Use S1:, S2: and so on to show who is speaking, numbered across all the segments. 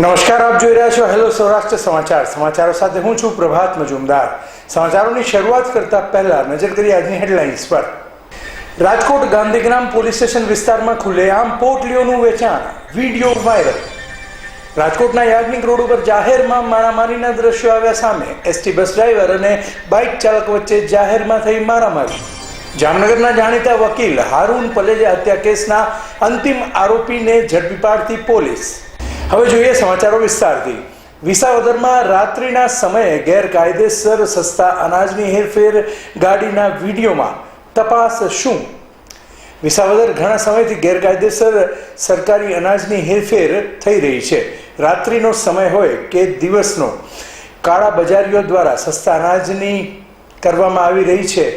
S1: નમસ્કાર, આપ જોઈ રહ્યા છો હેલો સૌરાષ્ટ્ર સમાચાર. સમાચારો સાથે હું છું પ્રભાત મજુમદાર. સમાચારોની શરૂઆત કરતા પહેલા નજર કરી આજની હેડલાઇન્સ પર. રાજકોટ ગાંધીગ્રામ પોલીસ સ્ટેશન વિસ્તારમાં ખુલ્લેઆમ પોટલીઓનું વેચાણ, વીડિયો વાયરલ. રાજકોટના યાજ્ઞિક રોડ ઉપર જાહેરમાં મારામારીના દ્રશ્યો આવ્યા સામે. એસટી બસ ડ્રાઈવર અને બાઇક ચાલક વચ્ચે જાહેરમાં થઈ મારામારી. જામનગરના જાણીતા વકીલ હારૂન પલેજા હત્યા કેસના અંતિમ આરોપીને ઝડપી પાડતી પોલીસ. હવે જોઈએ સમાચારો વિસ્તારથી. વિસાવદરમાં રાત્રિના સમયે ગેરકાયદેસર સસ્તા અનાજની હેરફેર ગાડીના વિડીયોમાં તપાસ શું? વિસાવદર ઘણા સમયથી ગેરકાયદેસર સરકારી અનાજની હેરફેર થઈ રહી છે. રાત્રિનો સમય હોય કે દિવસનો, કાળા બજારીઓ દ્વારા સસ્તા અનાજની કરવામાં આવી રહી છે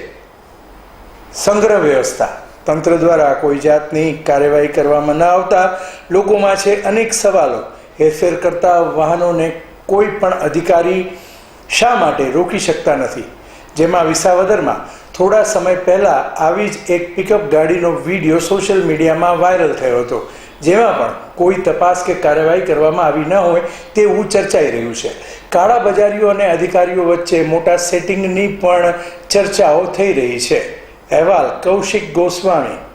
S1: સંગ્રહ વ્યવસ્થા. તંત્ર દ્વારા કોઈ જાતની કાર્યવાહી કરવામાં ન આવતા લોકોમાં છે અનેક સવાલો. હેરફેર કરતા વાહનોને કોઈ પણ અધિકારી શા માટે રોકી શકતા નથી? જેમાં વિસાવદરમાં થોડા સમય પહેલાં આવી જ એક પિકઅપ ગાડીનો વીડિયો સોશિયલ મીડિયામાં વાયરલ થયો હતો. જેમાં પણ કોઈ તપાસ કે કાર્યવાહી કરવામાં આવી ન હોય તેવું ચર્ચાઈ રહ્યું છે. કાળા બજારીઓ અને અધિકારીઓ વચ્ચે મોટા સેટિંગની પણ ચર્ચાઓ થઈ રહી છે. અહેવાલ કૌશિક ગોસ્વામી.